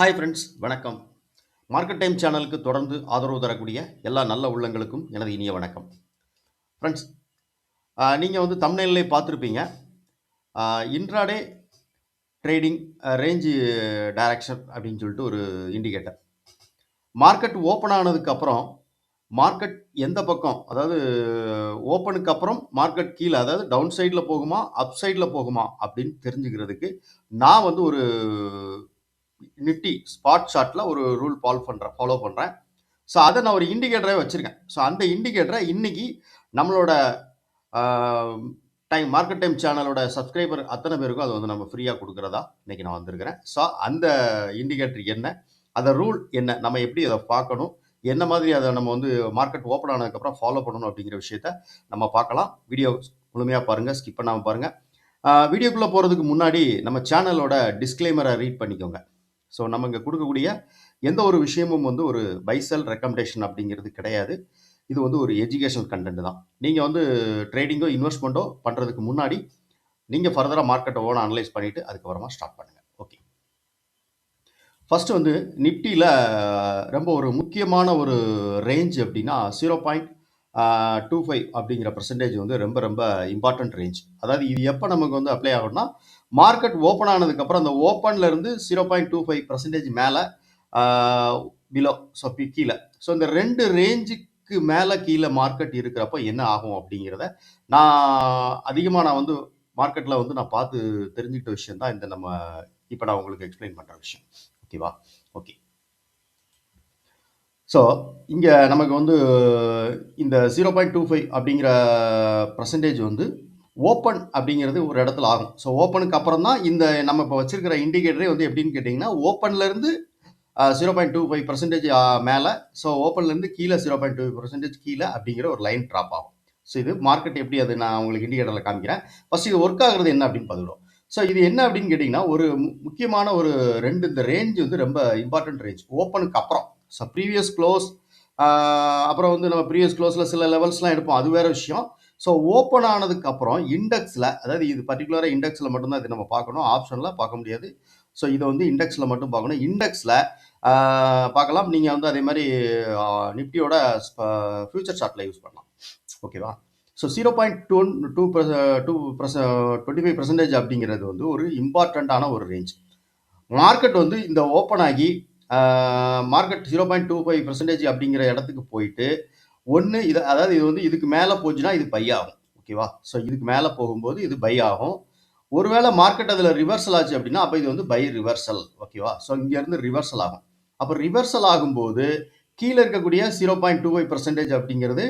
Hi friends வணக்கம். Market time சேனலுக்கு தொடர்ந்து ஆதரவு தரக்கூடிய எல்லா நல்ல உள்ளங்களுக்கும் எனது இனிய வணக்கம். ஃப்ரெண்ட்ஸ் நீங்கள் வந்து தமிழ்நிலை பார்த்துருப்பீங்க. இன்ட்ராடே ட்ரேடிங் ரேஞ்சு டைரக்ஷன் அப்படின்னு சொல்லிட்டு ஒரு இண்டிகேட்டர் மார்க்கெட் ஓப்பன் ஆனதுக்கப்புறம் மார்க்கெட் எந்த பக்கம் அதாவது ஓப்பனுக்கு அப்புறம் மார்க்கெட் கீழே அதாவது டவுன் சைடில் போகுமா அப் சைடில் போகுமா அப்படின்னு தெரிஞ்சுக்கிறதுக்கு நான் வந்து ஒரு நிட்டி ஸ்பாட் ஷாட்டில் ஒரு ரூல் ஃபாலோ பண்ணுறேன் ஃபாலோ பண்ணுறேன் ஸோ அதை நான் ஒரு இண்டிகேட்டரே வச்சுருக்கேன். ஸோ அந்த இண்டிகேட்டரை இன்னைக்கு நம்மளோட டைம் மார்க்கெட் டைம் சேனலோட சப்ஸ்கிரைபர் அத்தனை பேருக்கும் அது வந்து நம்ம ஃப்ரீயாக கொடுக்குறதா இன்னைக்கு நான் வந்திருக்கிறேன். ஸோ அந்த இண்டிகேட்டர் என்ன அந்த ரூல் என்ன நம்ம எப்படி அதை பார்க்கணும் என்ன மாதிரி அதை நம்ம வந்து மார்க்கெட் ஓப்பன் ஆனதுக்கப்புறம் ஃபாலோ பண்ணணும் அப்படிங்கிற விஷயத்த நம்ம பார்க்கலாம். வீடியோ முழுமையாக பாருங்கள் ஸ்கிப் பண்ணாமல் பாருங்கள் வீடியோக்குள்ளே போகிறதுக்கு முன்னாடி நம்ம சேனலோட டிஸ்க்ளைமரை ரீட் பண்ணிக்கோங்க. ஸோ நம்ம இங்கே கொடுக்கக்கூடிய எந்த ஒரு விஷயமும் வந்து ஒரு பைசல் ரெக்கமெண்டேஷன் அப்படிங்கிறது கிடையாது. இது வந்து ஒரு எஜுகேஷனல் கண்டென்ட் தான். நீங்கள் வந்து ட்ரேடிங்கோ இன்வெஸ்ட்மெண்ட்டோ பண்ணுறதுக்கு முன்னாடி நீங்கள் ஃபர்தராக மார்க்கெட்டை ஓன அனலைஸ் பண்ணிவிட்டு அதுக்கப்புறமா ஸ்டார்ட் பண்ணுங்கள் ஓகே ஃபஸ்ட்டு வந்து நிஃப்டியில் ரொம்ப ஒரு முக்கியமான ஒரு ரேஞ்ச் அப்படின்னா ஜீரோ பாயிண்ட் டூ ஃபைவ் அப்படிங்கிற பர்சன்டேஜ் வந்து ரொம்ப ரொம்ப இம்பார்ட்டன்ட் ரேஞ்ச் அதாவது இது எப்போ நமக்கு வந்து அப்ளை ஆகும்னா மார்க்கெட் ஓப்பன் ஆனதுக்கப்புறம் அந்த ஓப்பன்லேருந்து zero point two five percentage மேலே பிலோ ஸோ கீழே. ஸோ இந்த ரெண்டு ரேஞ்சுக்கு மேலே கீழே மார்க்கெட் இருக்கிறப்ப என்ன ஆகும் அப்படிங்கிறத நான் அதிகமாக நான் வந்து மார்க்கெட்டில் வந்து நான் பார்த்து தெரிஞ்சுக்கிட்ட விஷயம் தான் இந்த நம்ம இப்போ நான் உங்களுக்கு எக்ஸ்பிளைன் பண்ணுற விஷயம். ஓகேவா ஓகே ஸோ இங்கே நமக்கு வந்து இந்த ஜீரோ பாயிண்ட் டூ ஃபைவ் அப்படிங்கிற பர்சன்டேஜ் வந்து ஓப்பன் அப்படிங்கிறது ஒரு இடத்துல ஆகும். ஸோ ஓப்பனுக்கு அப்புறம் தான் இந்த நம்ம இப்போ வச்சுருக்கிற இண்டிகேட்டரே வந்து எப்படின்னு கேட்டிங்கன்னா ஓப்பன்லேருந்து zero point two five percentage மேலே. ஸோ ஓப்பன்லேருந்து கீழே ஜீரோ பாயிண்ட் டூ பர்சன்டேஜ் கீழே அப்படிங்கிற ஒரு லைன் ட்ராப் ஆகும். ஸோ இது மார்க்கெட் எப்படி அது நான் உங்களுக்கு இண்டிகேட்டரில் காமிக்கிறேன். ஃபர்ஸ்ட் இது ஒர்க் ஆகுறது என்ன அப்படின்னு பார்த்துக்கிடும் ஸோ இது என்ன அப்படின்னு கேட்டிங்கன்னா ஒரு முக்கியமான ஒரு ரெண்டு இந்த ரேஞ்ச் வந்து ரொம்ப இம்பார்ட்டன்ட் ரேஞ்ச் ஓப்பனுக்கு அப்புறம். ஸோ ப்ரீவியஸ் க்ளோஸ் அப்புறம் வந்து நம்ம ப்ரீவியஸ் க்ளோஸில் சில லெவல்ஸ்லாம் எடுப்போம். அது வேற விஷயம். ஸோ ஓப்பன் ஆனதுக்கப்புறம் இண்டெக்ஸில் அதாவது இது பர்டிகுலராக இண்டெக்ஸில் மட்டும்தான் இது நம்ம பார்க்கணும். ஆப்ஷனில் பார்க்க முடியாது. ஸோ இதை வந்து இண்டெக்ஸில் மட்டும் பார்க்கணும். இண்டெக்ஸில் பார்க்கலாம். நீங்கள் வந்து அதே மாதிரி நிஃப்டியோட ஃபியூச்சர் சார்ட்டில் யூஸ் பண்ணலாம். ஓகேவா so zero point two two two twenty five percentage அப்படிங்கிறது வந்து ஒரு இம்பார்ட்டண்ட்டான ஒரு ரேஞ்ச் மார்க்கெட் வந்து இந்த ஓப்பன் ஆகி market zero point two five percentage அப்படிங்கிற இடத்துக்கு போயிட்டு ஒன்று இது அதாவது இது வந்து இதுக்கு மேலே போச்சுன்னா இது பை ஆகும் ஓகேவா ஸோ இதுக்கு மேலே போகும்போது இது பை ஆகும். ஒருவேளை மார்க்கெட் அதில் ரிவர்சல் ஆச்சு அப்படின்னா அப்போ இது வந்து பை ரிவர்சல் ஓகேவா ஸோ இங்கேருந்து ரிவர்சல் ஆகும். அப்போ ரிவர்சல் ஆகும்போது கீழே இருக்கக்கூடிய zero point two five percentage அப்படிங்கிறது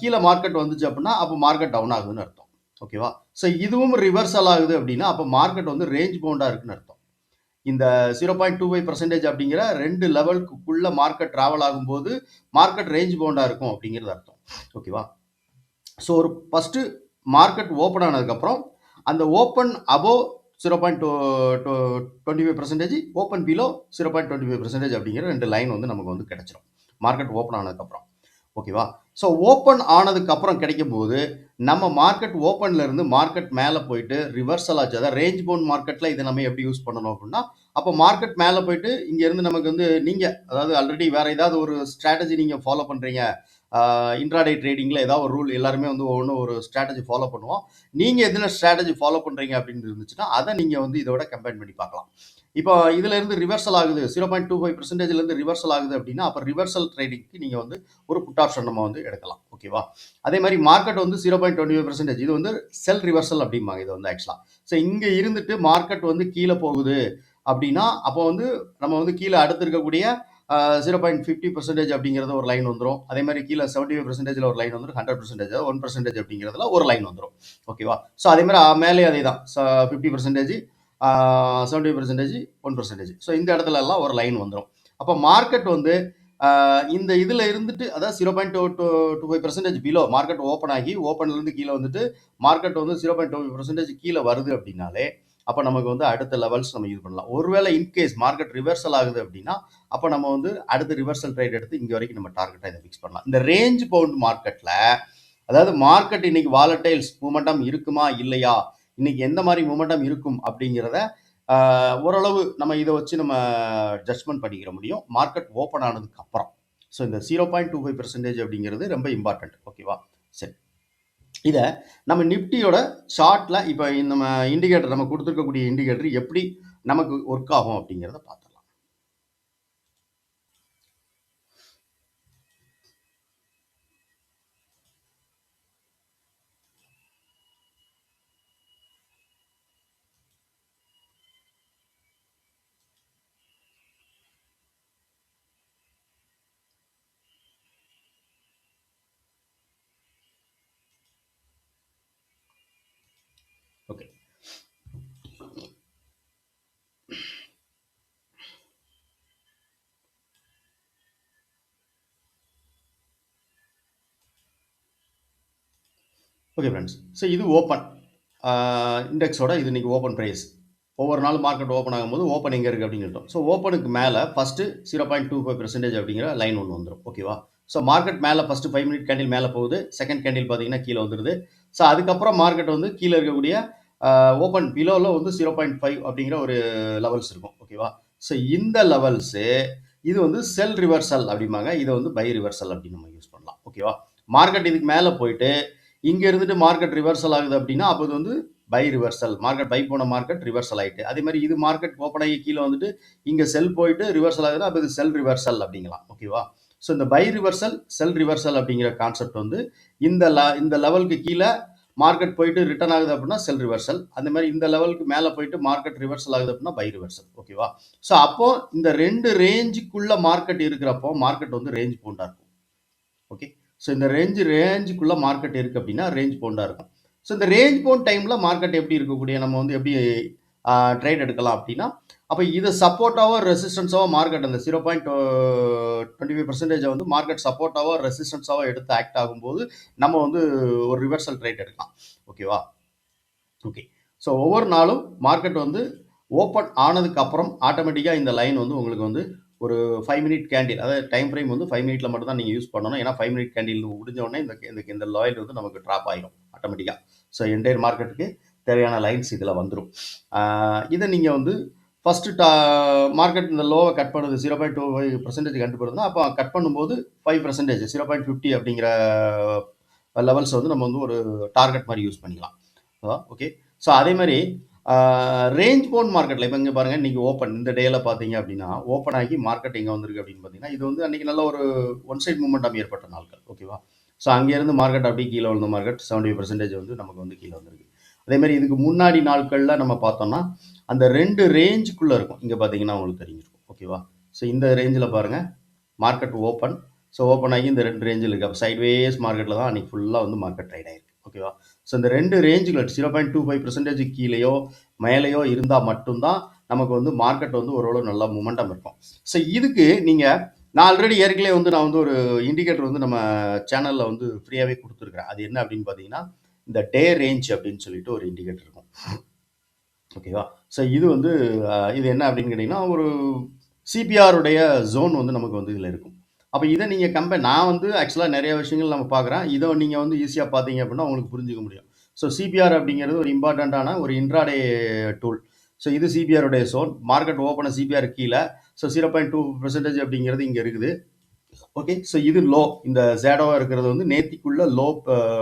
கீழே மார்க்கெட் வந்துச்சு அப்படின்னா அப்போ மார்க்கெட் டவுன் ஆகுதுன்னு அர்த்தம் ஓகேவா ஸோ இதுவும் ரிவர்சல் ஆகுது அப்படின்னா அப்போ மார்க்கெட் வந்து ரேஞ்ச் பவுண்டாக இருக்குன்னு அர்த்தம். இந்த zero point two five percentage அப்படிங்கிற ரெண்டு லெவலுக்குள்ள மார்க்கெட் ட்ராவல் ஆகும்போது மார்க்கெட் ரேஞ்ச் பவுண்டாக இருக்கும் அப்படிங்கிறது அர்த்தம். ஓகேவா ஸோ ஒரு ஃபஸ்ட்டு மார்க்கெட் ஓப்பன் ஆனதுக்கப்புறம் அந்த open above zero point two two twenty five percentage open below zero point twenty five percentage அப்படிங்கிற ரெண்டு லைன் வந்து நமக்கு வந்து கிடச்சிரும். மார்க்கெட் ஓப்பன் ஆனதுக்கப்புறம். ஓகேவா ஸோ ஓப்பன் ஆனதுக்கப்புறம் கிடைக்கும் போது நம்ம மார்க்கெட் ஓப்பனில் இருந்து மார்க்கெட் மேலே போயிட்டு ரிவர்சல் ஆச்சு. அதாவது ரேஞ்ச் பவுண்ட் மார்க்கெட்டில் இதை நம்ம எப்படி யூஸ் பண்ணணும் அப்படின்னா அப்போ மார்க்கெட் மேலே போயிட்டு இங்கேருந்து நமக்கு வந்து நீங்கள் அதாவது ஆல்ரெடி வேறு ஏதாவது ஒரு ஸ்ட்ராட்டஜி நீங்கள் ஃபாலோ பண்ணுறீங்க இன்ட்ராடே ட்ரேடிங்கில் ஏதாவது ஒரு ரூல் எல்லாருமே வந்து ஒவ்வொன்று ஒரு ஸ்ட்ராட்டஜி ஃபாலோ பண்ணுவோம். நீங்கள் எதுனா ஸ்ட்ராட்டஜி ஃபாலோ பண்ணுறீங்க அப்படின்னு இருந்துச்சுன்னா அதை நீங்கள் வந்து இதோட கம்பேர் பண்ணி பார்க்கலாம். இப்போ இதுல இருந்து ரிவர்சல் ஆகுது. ஜீரோ பாயிண்ட் டூ ஃபைவ் பர்சன்டேஜ்லேருந்து ரிவர்சல் ஆகுது அப்படின்னா அப்போ ரிவர்சல் ட்ரேடிங்க்கு நீங்கள் வந்து ஒரு புட் ஆப்ஷன் நம்ம வந்து எடுக்கலாம். ஓகேவா அதே மாதிரி மார்க்கெட் வந்து zero point twenty five percentage இது வந்து செல் ரிவர்சல் அப்படிம்பாங்க. இது வந்து ஆக்சுவலாக ஸோ இங்கே இருந்துட்டு மார்க்கெட் வந்து கீழே போகுது அப்படின்னா அப்போ வந்து நம்ம வந்து கீழே அடுத்து இருக்கக்கூடிய ஜீரோ பாயிண்ட் ஃபிஃப்டி பர்சன்டேஜ் அப்படிங்கிறது ஒரு லைன் வந்துடும் அதே மாதிரி கீழே செவன்ட்டி ஃபைவ் பர்சன்டேஜில் ஒரு லைன் வந்துடும் ஹண்ட்ரட் பர்சன்டேஜ் ஒன் பர்சன்டேஜ் அப்படிங்கிறதுல ஒரு லைன் வந்துடும் ஓகேவா ஸோ அதே மாதிரி மேலே அதே தான் fifty percentage seventy percentage one percentage so இந்த இடத்துல எல்லாம் ஒரு லைன் வந்துடும் அப்போ மார்க்கெட் வந்து இந்த இதில் இருந்துட்டு அதாவது zero point two two two five percentage below market open ஆகி ஓப்பன்லேருந்து கீழே வந்துட்டு மார்க்கெட் வந்து ஜீரோ பாயிண்ட் டூ பர்சன்டேஜ் கீழே வருது அப்படின்னாலே அப்போ நமக்கு வந்து அடுத்த லெவல்ஸ் நம்ம யூஸ் பண்ணலாம். ஒருவேளை இன்கேஸ் மார்க்கெட் ரிவர்சல் ஆகுது அப்படின்னா அப்போ நம்ம வந்து அடுத்த ரிவர்சல் ட்ரேட் எடுத்து இங்கே வரைக்கும் நம்ம டார்கெட்டாக இதை ஃபிக்ஸ் பண்ணலாம். இந்த ரேஞ்ச் பவுண்ட் மார்க்கெட்டில் அதாவது மார்க்கெட் இன்னைக்கு வாலட்டைல்ஸ் மூமெண்டம் இருக்குமா இல்லையா இன்னைக்கு எந்த மாதிரி மூமெண்டம் இருக்கும் அப்படிங்கிறத ஓரளவு நம்ம இதை வச்சு நம்ம ஜட்ஜ்மெண்ட் பண்ணிக்கிற முடியும். மார்க்கெட் ஓப்பன் ஆனதுக்கு அப்புறம். ஸோ இந்த zero point two five percentage அப்படிங்கிறது ரொம்ப இம்பார்ட்டன்ட் ஓகேவா சரி. இதை நம்ம நிப்டியோட ஷார்ட்டில் இப்போ நம்ம இண்டிகேட்டர் நம்ம கொடுத்துருக்கக்கூடிய இண்டிகேட்டர் எப்படி நமக்கு ஒர்க் ஆகும் அப்படிங்கிறத பார்த்தோம் ஓகே ஓகே ஃப்ரெண்ட்ஸ் ஸோ இது ஓப்பன் இண்டெக்ஸோட இது இன்றைக்கி ஓப்பன் ப்ரைஸ் ஒவ்வொரு நாள் மார்க்கெட் ஓப்பன் ஆகும்போது ஓப்பன் எங்கே இருக்குது அப்படின்னு சொல்லிட்டோம் ஸோ ஓப்பனுக்கு மேலே first zero point two five percentage அப்படிங்கிற லைன் ஒன்று வந்துடும் ஓகேவா ஸோ மார்க்கெட் மேலே ஃபஸ்ட்டு ஃபைவ் மினிட் கேண்டில் மேலே போகுது. செகண்ட் கேண்டில் பார்த்தீங்கன்னா கீழே வந்துடுது ஸோ அதுக்கப்புறம் மார்க்கெட் வந்து கீழே இருக்கக்கூடிய ஓப்பன் பிலோவில் வந்து ஜீரோ பாயிண்ட் ஃபைவ் அப்படிங்கிற ஒரு லெவல்ஸ் இருக்கும். ஓகேவா ஸோ இந்த லெவல்ஸு இது வந்து செல் ரிவர்சல் அப்படிம்பாங்க. இதை வந்து பை ரிவர்சல் அப்படின்னு நம்ம யூஸ் பண்ணலாம். ஓகேவா மார்க்கெட் இதுக்கு மேலே போயிட்டு இங்கே இருந்துட்டு மார்க்கெட் ரிவர்சல் ஆகுது அப்படின்னா அப்போ இது வந்து பை ரிவர்சல் மார்க்கெட் பை போன மார்க்கெட் ரிவர்சல் ஆகிட்டு அதே மாதிரி இது மார்க்கெட் ஓப்பன் ஆகி கீழே வந்துட்டு இங்கே செல் போயிட்டு ரிவர்சல் ஆகுதுன்னா அப்போ இது செல் ரிவர்சல் அப்படிங்கலாம் ஓகேவா ஸோ இந்த பை ரிவர்சல் செல் ரிவர்சல் அப்படிங்கிற கான்செப்ட் வந்து இந்த ல இந்த லெவலுக்கு கீழே மார்க்கெட் போயிட்டு ரிட்டர்ன் ஆகுது அப்படின்னா செல் ரிவர்சல் அந்த மாதிரி இந்த லெவலுக்கு மேலே போயிட்டு மார்க்கெட் ரிவர்சல் ஆகுது அப்படின்னா பை ரிவர்சல் ஓகேவா ஸோ அப்போ இந்த ரெண்டு ரேஞ்சுக்குள்ள மார்க்கெட் இருக்கிறப்போ மார்க்கெட் வந்து ரேஞ்ச் பவுண்டா இருக்கும். ஓகே ஸோ இந்த ரேஞ்சு ரேஞ்சுக்குள்ளே மார்க்கெட் இருக்குது அப்படின்னா ரேஞ்ச் போண்டாக இருக்கும். ஸோ இந்த ரேஞ்ச் பவுண்ட் டைமில் மார்க்கெட் எப்படி இருக்கக்கூடிய நம்ம வந்து எப்படி ட்ரேட் எடுக்கலாம் அப்படின்னா அப்போ இது சப்போர்ட்டாவோ ரெசிஸ்டன்ஸாவோ மார்க்கெட் அந்த ஜீரோ பாயிண்ட் டுவெண்ட்டி ஃபைவ் பர்சன்டேஜை வந்து மார்க்கெட் சப்போர்ட்டாவோ ரெசிஸ்டன்ஸாவோ எடுத்து ஆக்ட் ஆகும்போது நம்ம வந்து ஒரு ரிவர்சல் ட்ரேட் எடுக்கலாம். ஓகேவா ஓகே ஸோ ஒவ்வொரு நாளும் மார்க்கெட் வந்து ஓப்பன் ஆனதுக்கு அப்புறம் ஆட்டோமேட்டிக்காக இந்த லைன் வந்து உங்களுக்கு வந்து ஒரு ஃபைவ் மினிட் கேண்டில் அதாவது டைம் ஃப்ரேம் வந்து ஃபைவ் மினிட்ல மட்டும் தான் நீங்கள் யூஸ் பண்ணணும். ஏன்னா ஃபைவ் மினிட் கேண்டில் முடிஞ்ச உடனே இந்த இந்த இந்த லாயில் வந்து நமக்கு ட்ராப் ஆயிடும் ஆட்டோமேட்டிக்காக ஸோ என்டையர் மார்க்கெட்டுக்கு தேவையான லைன்ஸ் இதில் வந்துடும் இதை நீங்கள் வந்து ஃபஸ்ட்டு டா மார்க்கெட் இந்த லோவை கட் பண்ணுது zero point two five percentage கண்டுபிடுதுன்னா அப்போ கட் பண்ணும்போது five percentage zero point fifty அப்படிங்கிற லெவல்ஸ் வந்து நம்ம வந்து ஒரு டார்கெட் மாதிரி யூஸ் பண்ணிக்கலாம். ஓகே ஸோ அதே மாதிரி ரேஞ்ச் போன் மார்க்கெட்டில் இப்போ இங்கே பாருங்கள் இன்றைக்கி ஓப்பன் இந்த டேயில் பார்த்தீங்க அப்படின்னா ஓப்பன் ஆகி மார்க்கெட் இங்கே வந்திருக்கு அப்படின்னு பார்த்தீங்கன்னா இது வந்து அன்றைக்கி நல்ல ஒரு ஒன் சைட் மூமெண்டம் ஏற்பட்ட நாட்கள் ஓகேவா ஸோ அங்கேருந்து மார்க்கெட் அப்படியே கீழே வந்த மார்க்கெட் செவன்டி பர்சன்டேஜ் வந்து நமக்கு வந்து கீழே வந்திருக்கு. அதேமாதிரி இதுக்கு முன்னாடி நாட்களில் நம்ம பார்த்தோம்னா அந்த ரெண்டு ரேஞ்சுக்குள்ளே இருக்கும். இங்கே பார்த்தீங்கன்னா உங்களுக்கு தெரிஞ்சிருக்கும் ஓகேவா ஸோ இந்த ரேஞ்சில் பாருங்கள் மார்க்கெட் ஓப்பன் ஸோ ஓப்பன் ஆகி இந்த ரெண்டு ரேஞ்சில் இருக்குது அப்போ சைட்வேஸ் மார்க்கெட்டில் தான் அன்றைக்கி ஃபுல்லாக வந்து மார்க்கெட் ட்ரைட் ஆகிருக்கு ஓகேவா ஸோ இந்த ரெண்டு ரேஞ்சுகள் zero point two five percentage கீழேயோ மேலேயோ இருந்தால் மட்டும்தான் நமக்கு வந்து மார்க்கெட் வந்து ஓரளவு நல்லா மூமெண்டம் இருக்கும். ஸோ இதுக்கு நீங்கள் நான் ஆல்ரெடி ஏற்கனவே வந்து நான் வந்து ஒரு இண்டிகேட்டர் வந்து நம்ம சேனலில் வந்து ஃப்ரீயாகவே கொடுத்துருக்குறேன். அது என்ன அப்படின்னு பார்த்தீங்கன்னா இந்த டே ரேஞ்ச் அப்படின்னு சொல்லிட்டு ஒரு இண்டிகேட்டர் இருக்கும். ஓகேவா ஸோ இது வந்து இது என்ன அப்படின்னு கேட்டிங்கன்னா ஒரு சிபிஆருடைய ஜோன் வந்து நமக்கு வந்து இதில் இருக்கும். அப்போ இதை நீங்கள் கம்பேர் நான் வந்து ஆக்சுவலாக நிறைய விஷயங்கள் நம்ம பார்க்குறேன். இதை நீங்கள் வந்து ஈஸியாக பார்த்தீங்க அப்படின்னா உங்களுக்கு புரிஞ்சுக்க முடியும். ஸோ சிபிஆர் அப்படிங்கிறது ஒரு இம்பார்ட்டண்ட்டான ஒரு இன்ட்ராடே டூல் ஸோ இது சிபிஆருடைய சோன் மார்க்கெட் ஓப்பன சிபிஆர் கீழே. So zero point two percentage அப்படிங்கிறது இங்கே இருக்குது. ஓகே ஸோ இது லோ இந்த ஜேடோவாக இருக்கிறது வந்து நேத்திக்குள்ள லோ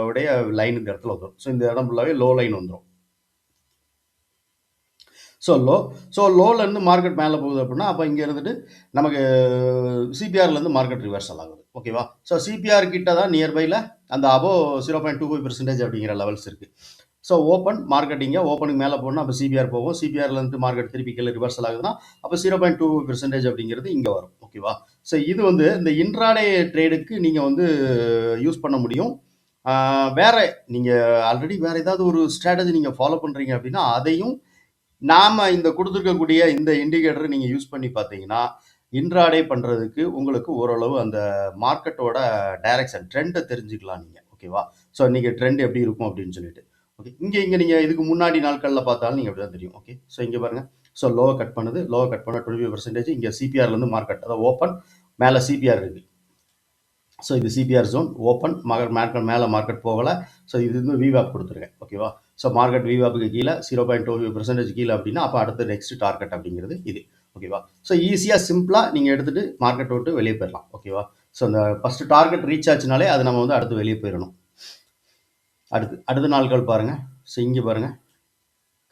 உடைய லைன் இந்த இடத்துல வந்துடும் ஸோ இந்த இடம் ஃபுல்லாகவே லோ லைன் வந்துடும் ஸோ லோ ஸோ லோலேருந்து மார்க்கெட் மேலே போகுது அப்படின்னா அப்போ இங்கே இருந்துட்டு நமக்கு சிபிஆர்லேருந்து மார்க்கெட் ரிவர்சல் ஆகுது. ஓகேவா ஸோ சிபிஆர் கிட்ட தான் நியர்பையில் அந்த above zero point two five percentage அப்படிங்கிற லெவல்ஸ் இருக்குது ஸோ ஓப்பன் மார்க்கெட்டிங்க ஓப்பனுக்கு மேலே போகணும் அப்போ சிபிஆர் போகும். சிபிஆர்லேருந்து மார்க்கெட் திருப்பி கீழே ரிவர்சல் ஆகுதுன்னா அப்போ ஜீரோ பாயிண்ட் டூ பெர்சன்டேஜ் அப்படிங்கிறது இங்கே வரும். ஓகேவா ஸோ இது வந்து இந்த இன்ட்ராடே ட்ரேடுக்கு நீங்கள் வந்து uh, யூஸ் பண்ண முடியும். வேற நீங்கள் ஆல்ரெடி வேறு ஏதாவது ஒரு ஸ்ட்ராட்டஜி நீங்கள் ஃபாலோ பண்ணுறீங்க அப்படின்னா அதையும் நாம் இந்த கொடுத்துருக்கக்கூடிய இந்த இண்டிகேட்டர் நீங்கள் யூஸ் பண்ணி பார்த்தீங்கன்னா இன்ட்ராடே பண்ணுறதுக்கு உங்களுக்கு ஓரளவு அந்த மார்க்கெட்டோட டைரக்ஷன் ட்ரெண்டை தெரிஞ்சுக்கலாம் நீங்கள் ஓகேவா ஸோ இன்றைக்கி ட்ரெண்ட் எப்படி இருக்கும் அப்படின்னு சொல்லிட்டு. ஓகே இங்கே இங்கே நீங்கள் இதுக்கு முன்னாடி நாட்களில் பார்த்தாலும் நீங்கள் அப்படி தான் தெரியும். ஓகே ஸோ இங்கே பாருங்கள் ஸோ லோவை கட் பண்ணுது. லோவை கட் பண்ண டுவெண்ட்டி ஃபைவ் பர்சன்டேஜ் இங்கே சிபிஆர்லேருந்து மார்க்கெட் அதை ஓப்பன் மேலே சிபிஆர் இருக்குது ஸோ இது CPR zone open market market மேலே மார்க்கெட் போகலை. ஸோ இது வந்து விவாப் கொடுத்துருக்கேன். ஓகேவா ஸோ மார்க்கெட் விவாப்புக்கு கீழே ஜீரோ பாயிண்ட் டூ பர்சன்டேஜ் கீழே அப்படின்னா அப்போ அடுத்த நெக்ஸ்ட் டார்கெட் அப்படிங்கிறது இது. ஓகேவா ஸோ ஈஸியாக சிம்பிளாக நீங்கள் எடுத்துகிட்டு மார்க்கெட் விட்டு வெளியே போயிடலாம் ஓகேவா ஸோ அந்த ஃபஸ்ட்டு டார்கெட் ரீச் ஆச்சுனாலே அது நம்ம வந்து அடுத்து வெளியே போயிடணும் அடுத்து அடுத்த நாட்கள் பாருங்கள் ஸோ இங்கே பாருங்கள்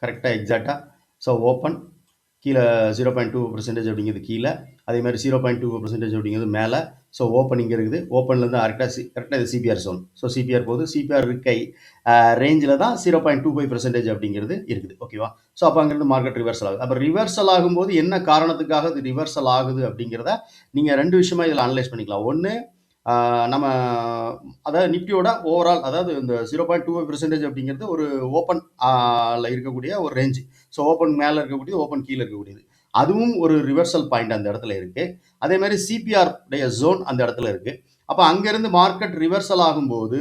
கரெக்டாக எக்ஸாக்டாக ஸோ ஓப்பன் கீழே ஜீரோ பாயிண்ட் டூ பர்சன்டேஜ் அப்படிங்கிறது கீழே அதே மாதிரி ஜீரோ பாயிண்ட் டூ பர்சன்டேஜ் அப்படிங்கிறது மேலே. ஸோ ஓப்பன் இங்கே இருக்குது. ஓப்பன்லேருந்து கரெக்டாக சி கரெக்டாக இது சிபிஆர் சோன் ஸோ சிபிஆர் போகுது. சிபிஆர் இருக்கை ரேஞ்சில் தான் zero point two five percentage அப்படிங்கிறது இருக்குது. ஓகேவா ஸோ அப்போ அங்கேருந்து மார்க்கெட் ரிவர்சல் ஆகுது. அப்போ ரிவர்சல் ஆகும்போது என்ன காரணத்துக்காக இது ரிவர்சல் ஆகுது அப்படிங்கிறத நீங்கள் ரெண்டு விஷயமா இதில் அனலைஸ் பண்ணிக்கலாம். ஒன்று நம்ம அதாவது நிஃப்டியோட ஓவரால் அதாவது இந்த ஜீரோ பாயிண்ட் டூ பர்சன்டேஜ் அப்படிங்கிறது ஒரு ஓப்பன் இருக்கக்கூடிய ஒரு ரேஞ்சு ஸோ ஓப்பன் மேலே இருக்கக்கூடியது ஓப்பன் கீழே இருக்கக்கூடியது. அதுவும் ஒரு ரிவர்சல் பாயிண்ட் அந்த இடத்துல இருக்குது அதே மாதிரி சிபிஆர் உடைய ஜோன் அந்த இடத்துல இருக்குது அப்போ அங்கேருந்து மார்க்கெட் ரிவர்சல் ஆகும்போது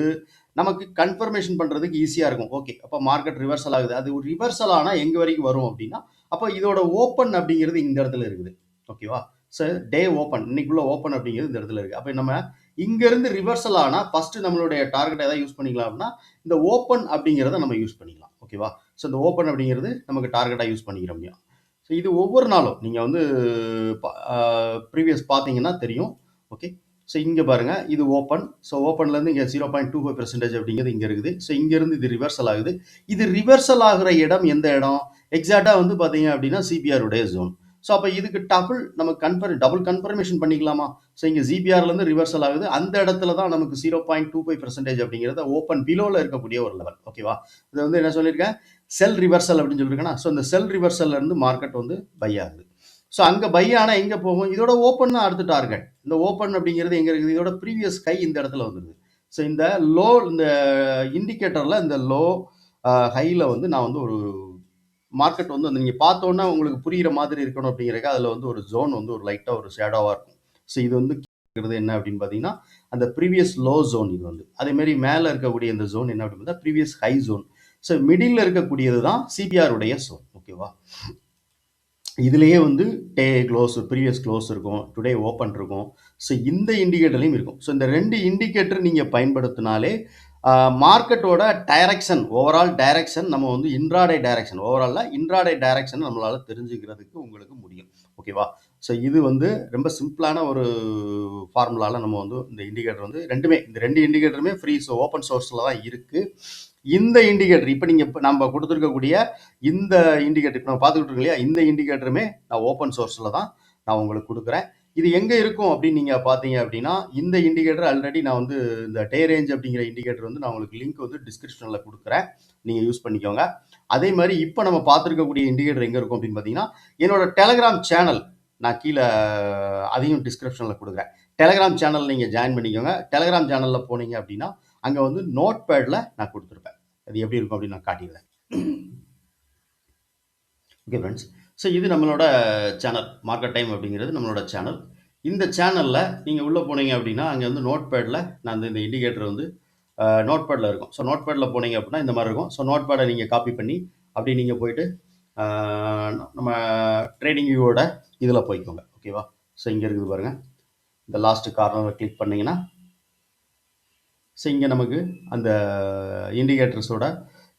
நமக்கு கன்ஃபர்மேஷன் பண்ணுறதுக்கு ஈஸியாக இருக்கும். ஓகே அப்போ மார்க்கெட் ரிவர்சல் ஆகுது. அது ஒரு ரிவர்சல் ஆனால் எங்கே வரைக்கும் வரும் அப்படின்னா அப்போ இதோட ஓப்பன் அப்படிங்கிறது இந்த இடத்துல இருக்குது. ஓகேவா சார் டே ஓப்பன் இன்னைக்குள்ள ஓப்பன் அப்படிங்கிறது இந்த இடத்துல இருக்குது அப்போ நம்ம இங்கேருந்து ரிவர்சல் ஆனால் ஃபஸ்ட்டு நம்மளுடைய டார்கெட் எதாவது யூஸ் பண்ணிக்கலாம் அப்படின்னா இந்த ஓப்பன் அப்படிங்கிறத நம்ம யூஸ் பண்ணிக்கலாம். ஓகேவா ஸோ இந்த ஓப்பன் அப்படிங்கிறது நமக்கு டார்கெட்டாக யூஸ் பண்ணிக்கிற முடியும் ஸோ இது ஒவ்வொரு நாளும் நீங்கள் வந்து ப்ரீவியஸ் பார்த்தீங்கன்னா தெரியும். ஓகே ஸோ இங்கே பாருங்கள் இது ஓப்பன் ஸோ ஓப்பன்லேருந்து இங்கே zero point two five percentage அப்படிங்கிறது இங்கே இருக்குது. ஸோ இங்கேருந்து இது ரிவர்சல் ஆகுது. இது ரிவர்சல் ஆகிற இடம் எந்த இடம்? எக்ஸாக்டாக வந்து பார்த்தீங்க அப்படின்னா சிபிஆருடைய ஜோன் ஸோ அப்போ இதுக்கு டபுள் நம்ம கன்ஃபர் டபுள் கன்ஃபர்மேஷன் பண்ணிக்கலாமா? ஸோ இங்கே ஜிபிஆர்லேருந்து ரிவர்சல் ஆகுது. அந்த இடத்துல தான் நமக்கு zero point two five percentage அப்படிங்கிறத ஓப்பன் பிலோவில் இருக்கக்கூடிய ஒரு லெவல் ஓகேவா இது வந்து என்ன சொல்லியிருக்கேன்? செல் ரிவர்சல் அப்படின்னு சொல்லியிருக்கேன்னா ஸோ இந்த செல் ரிவர்சல்லேருந்து மார்க்கெட் வந்து பை ஆகுது. ஸோ அங்கே பை ஆனால் எங்கே போகும்? இதோட ஓப்பன் தான் அடுத்த டார்கெட் இந்த ஓப்பன் அப்படிங்கிறது எங்கே இருக்குது? இதோட ப்ரீவியஸ் கை இந்த இடத்துல வந்துருது. ஸோ இந்த லோ இந்த இண்டிகேட்டரில் இந்த லோ ஹையில் வந்து நான் வந்து ஒரு மார்க்கெட் வந்து அந்த நீங்கள் பார்த்தோன்னா உங்களுக்கு புரிகிற மாதிரி இருக்கணும் அப்படிங்கிறக்க அதில் வந்து ஒரு ஜோன் வந்து ஒரு லைட்டாக ஒரு ஷேடோவாக இருக்கும். ஸோ இது வந்து இருக்கிறது என்ன அப்படின்னு பார்த்தீங்கன்னா அந்த ப்ரீவியஸ் லோ ஜோன் இது வந்து. அதேமாரி மேலே இருக்கக்கூடிய இந்த ஜோன் என்ன அப்படின்னு பார்த்தா previous high zone so middle இருக்கக்கூடியது தான் சிபிஆருடைய ஜோன் ஓகேவா இதுலேயே வந்து டே க்ளோஸ் ப்ரீவியஸ் க்ளோஸ் இருக்கும். டுடே ஓப்பன் இருக்கும். ஸோ இந்த இண்டிகேட்டர்லையும் இருக்கும். ஸோ இந்த ரெண்டு இண்டிகேட்டர் நீங்கள் பயன்படுத்தினாலே மார்க்கெட்டோட டைரக்ஷன் ஓவரால் டைரக்ஷன் நம்ம வந்து இன்ட்ராடே டைரக்ஷன் ஓவராலில் இன்ட்ராடே டைரக்ஷன் நம்மளால் தெரிஞ்சுக்கிறதுக்கு உங்களுக்கு முடியும். ஓகேவா ஸோ இது வந்து ரொம்ப சிம்பிளான ஒரு ஃபார்முலாவில் நம்ம வந்து இந்த இண்டிகேட்டர் வந்து ரெண்டுமே இந்த ரெண்டு இண்டிகேட்டருமே ஃப்ரீ ஸோ ஓப்பன் சோர்ஸில் தான் இருக்குது இந்த இண்டிகேட்டர் இப்போ நீங்கள் இப்போ நம்ம கொடுத்துருக்கக்கூடிய இந்த இண்டிகேட்டர் இப்போ நம்ம பார்த்துக்கிட்டு இருக்கோம் இல்லையா? இந்த இண்டிகேட்டருமே நான் ஓப்பன் சோர்ஸில் தான் நான் உங்களுக்கு கொடுக்குறேன். இது எங்கே இருக்கும் அப்படின்னு நீங்கள் பார்த்தீங்க அப்படின்னா இந்த இண்டிகேட்டர் ஆல்ரெடி நான் வந்து இந்த டே ரேஞ்ச் அப்படிங்கிற இண்டிகேட்டர் வந்து நான் உங்களுக்கு லிங்க் வந்து டிஸ்கிரிப்ஷன்ல கொடுக்குறேன். நீங்கள் யூஸ் பண்ணிக்கோங்க. அதே மாதிரி இப்போ நம்ம பார்த்துருக்கக்கூடிய இண்டிகேட்டர் எங்கே இருக்கும் அப்படின்னு பாத்தீங்கன்னா என்னோட டெலகிராம் சேனல் நான் கீழே அதையும் டிஸ்கிரிப்ஷனில் கொடுக்குறேன். டெலகிராம் சேனல் நீங்கள் ஜாயின் பண்ணிக்கோங்க. டெலகிராம் சேனலில் போனீங்க அப்படின்னா அங்கே வந்து நோட் பேடில் நான் கொடுத்துருப்பேன். அது எப்படி இருக்கும் அப்படின்னு நான் காட்டிடுறேன் ஓகே ஃப்ரெண்ட்ஸ் ஸோ இது நம்மளோட சேனல் மார்க்கெட் டைம் அப்படிங்கிறது நம்மளோட சேனல் இந்த சேனலில் நீங்கள் உள்ளே போனீங்க அப்படின்னா அங்கே வந்து நோட் பேடில் நான் இந்த இந்த இண்டிகேட்டர் வந்து நோட் பேடில் இருக்கும். ஸோ நோட் பேடில் போனீங்க அப்படின்னா இந்த மாதிரி இருக்கும். ஸோ நோட் பேடை நீங்கள் காப்பி பண்ணி அப்படி நீங்கள் போயிட்டு நம்ம ட்ரேடிங் வியூவோட இதில் போய்க்கோங்க. ஓகேவா ஸோ இங்கே இருக்குது பாருங்கள் இந்த லாஸ்ட்டு கார்னரை கிளிக் பண்ணிங்கன்னா ஸோ இங்கே நமக்கு அந்த இண்டிகேட்டர்ஸோட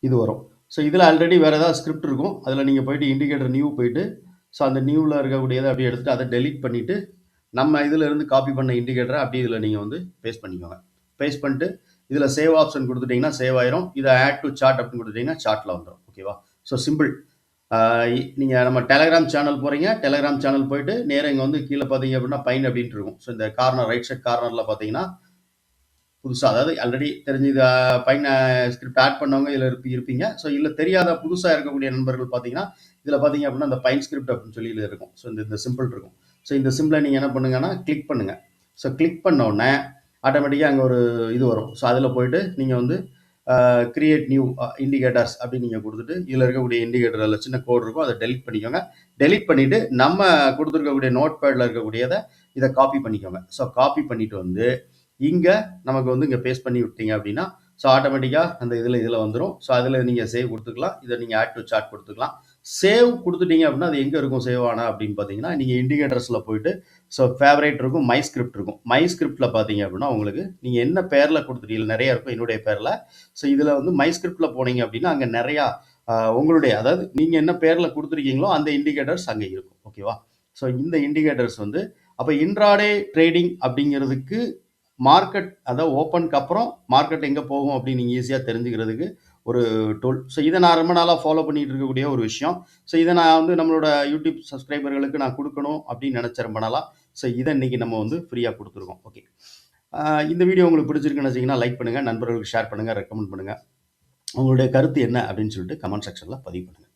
இது வரும். ஸோ இதில் ஆல்ரெடி வேறு ஏதாவது ஸ்கிரிப்ட் இருக்கும். அதில் நீங்கள் போயிட்டு இண்டிகேட்டர் நியூ போயிட்டு ஸோ அந்த நியூவில் இருக்கக்கூடியதை அப்படியே எடுத்துகிட்டு அதை டெலிட் பண்ணிவிட்டு நம்ம இதில் இருந்து காப்பி பண்ண இண்டிகேட்டரை அப்படியே இதில் நீங்கள் வந்து பேஸ்ட் பண்ணிக்கோங்க. பேஸ்ட் பண்ணிட்டு இதில் சேவ் ஆப்ஷன் கொடுத்துட்டிங்கன்னா சேவ் ஆயிரும். இதை ஆட் டு சார்ட் அப்படின்னு கொடுத்துட்டிங்கன்னா சார்ட்டில் வந்துடும் ஓகேவா ஸோ சிம்பிள் நீங்கள் நம்ம டெலகிராம் சேனல் போகிறீங்க டெலகிராம் சேனல் போயிட்டு நேராக இங்கே வந்து கீழே பார்த்தீங்க அப்படின்னா பைன் அப்படின்ட்டு இருக்கும். ஸோ இந்த கார்னர் ரைட் சைட் கார்னரில் பார்த்தீங்கன்னா புதுசாக அதாவது ஆல்ரெடி தெரிஞ்சு இதை பையன் ஸ்கிரிப்ட் ஆட் பண்ணவங்க இதில் இருப்பி இருப்பீங்க. ஸோ இல்லை தெரியாத புதுசாக இருக்கக்கூடிய நண்பர்கள் பார்த்தீங்கன்னா இதில் பார்த்தீங்க அப்படின்னா அந்த பைன் ஸ்கிரிப்ட் அப்படின்னு சொல்லி இதில் இருக்கும். ஸோ இந்த இந்த சிம்பிள் இருக்கும். ஸோ இந்த சிம்பிளை நீங்கள் என்ன பண்ணுங்கன்னா கிளிக் பண்ணுங்கள் ஸோ கிளிக் பண்ணோடனே ஆட்டோமேட்டிக்காக அங்கே ஒரு இது வரும். ஸோ அதில் போயிட்டு நீங்கள் வந்து கிரியேட் நியூ இண்டிகேட்டர்ஸ் அப்படின்னு நீங்கள் கொடுத்துட்டு இதில் இருக்கக்கூடிய இண்டிகேட்டர் அதில் சின்ன கோட் இருக்கும். அதை டெலிட் பண்ணிக்கோங்க. டெலிட் பண்ணிவிட்டு நம்ம கொடுத்துருக்கக்கூடிய நோட் பேடில் இருக்கக்கூடியதை இதை காப்பி பண்ணிக்கோங்க. ஸோ காப்பி பண்ணிட்டு வந்து இங்கே நமக்கு வந்து இங்கே பேஸ்ட் பண்ணி விட்டீங்க அப்படின்னா ஸோ ஆட்டோமேட்டிக்காக அந்த இதில் இதில் வந்துடும் ஸோ அதில் நீங்கள் சேவ் கொடுத்துக்கலாம் இதை நீங்கள் ஆட் டு சார்ட் கொடுத்துக்கலாம் சேவ் கொடுத்துட்டீங்க அப்படின்னா, அது எங்கே இருக்கும் சேவ் ஆனால் அப்படின்னு பார்த்தீங்கன்னா, நீங்கள் இண்டிகேட்டர்ஸில் போயிட்டு ஸோ ஃபேவரேட் இருக்கும், மை ஸ்கிரிப்ட் இருக்கும். மை ஸ்கிரிப்டில் பார்த்தீங்க அப்படின்னா, உங்களுக்கு நீங்கள் என்ன பேரில் கொடுத்துட்டீங்க நிறையா இருக்கும் என்னுடைய பேரில் ஸோ இதில் வந்து மை ஸ்கிரிப்டில் போனீங்க அப்படின்னா, அங்கே நிறையா உங்களுடைய அதாவது நீங்கள் என்ன பேரில் கொடுத்துருக்கீங்களோ அந்த இண்டிகேட்டர்ஸ் அங்கே இருக்கும். ஓகேவா? ஸோ இந்த இண்டிகேட்டர்ஸ் வந்து அப்போ இன்ட்ராடே ட்ரேடிங் அப்படிங்கிறதுக்கு மார்க்கெட் அதாவது ஓப்பனுக்கு அப்புறம் மார்க்கெட் எங்கே போகும் அப்படின்னு நீங்கள் ஈஸியாக தெரிஞ்சுக்கிறதுக்கு ஒரு டூல். ஸோ இதை நான் ரொம்ப நாளாக ஃபாலோ பண்ணிட்டு இருக்கக்கூடிய ஒரு விஷயம். ஸோ இதை நான் வந்து நம்மளோட யூடியூப் சப்ஸ்கிரைபர்களுக்கு நான் கொடுக்கணும் அப்படின்னு நினச்ச ரொம்ப நாளாக ஸோ இதை இன்னைக்கு நம்ம வந்து ஃப்ரீயாக கொடுத்துருக்கோம் ஓகே. இந்த வீடியோ உங்களுக்கு பிடிச்சிருக்குன்னு வச்சிங்கன்னா லைக் பண்ணுங்கள் நண்பர்களுக்கு ஷேர் பண்ணுங்க, ரெக்கமெண்ட் பண்ணுங்கள் உங்களுடைய கருத்து என்ன அப்படின்னு சொல்லிட்டு கமெண்ட் செக்ஷனில் பதிவு பண்ணுங்கள்